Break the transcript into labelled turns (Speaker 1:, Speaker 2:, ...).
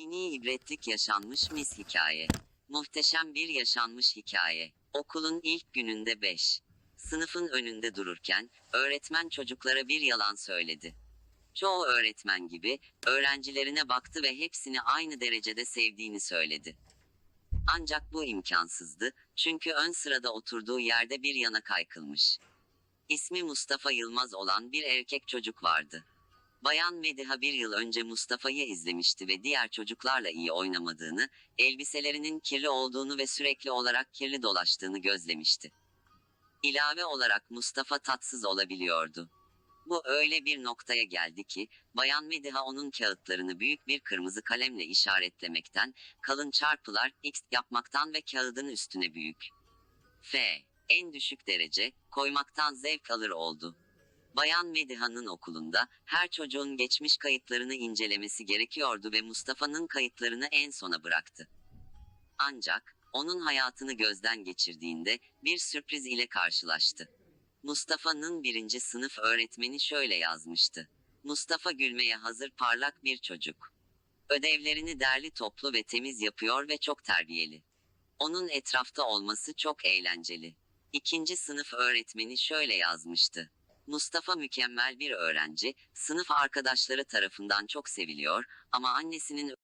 Speaker 1: Dini ibretlik yaşanmış mis hikaye. Muhteşem bir yaşanmış hikaye. Okulun ilk gününde 5. Sınıfın önünde dururken, öğretmen çocuklara bir yalan söyledi. Çoğu öğretmen gibi, öğrencilerine baktı ve hepsini aynı derecede sevdiğini söyledi. Ancak bu imkansızdı, çünkü ön sırada oturduğu yerde bir yana kaykılmış. İsmi Mustafa Yılmaz olan bir erkek çocuk vardı. Bayan Mediha bir yıl önce Mustafa'yı izlemişti ve diğer çocuklarla iyi oynamadığını, elbiselerinin kirli olduğunu ve sürekli olarak kirli dolaştığını gözlemişti. İlave olarak Mustafa tatsız olabiliyordu. Bu öyle bir noktaya geldi ki, Bayan Mediha onun kağıtlarını büyük bir kırmızı kalemle işaretlemekten, kalın çarpılar X yapmaktan ve kağıdın üstüne büyük F en düşük derece koymaktan zevk alır oldu. Bayan Mediha'nın okulunda her çocuğun geçmiş kayıtlarını incelemesi gerekiyordu ve Mustafa'nın kayıtlarını en sona bıraktı. Ancak onun hayatını gözden geçirdiğinde bir sürpriz ile karşılaştı. Mustafa'nın birinci sınıf öğretmeni şöyle yazmıştı. Mustafa gülmeye hazır parlak bir çocuk. Ödevlerini derli toplu ve temiz yapıyor ve çok terbiyeli. Onun etrafta olması çok eğlenceli. İkinci sınıf öğretmeni şöyle yazmıştı. Mustafa mükemmel bir öğrenci, sınıf arkadaşları tarafından çok seviliyor ama annesinin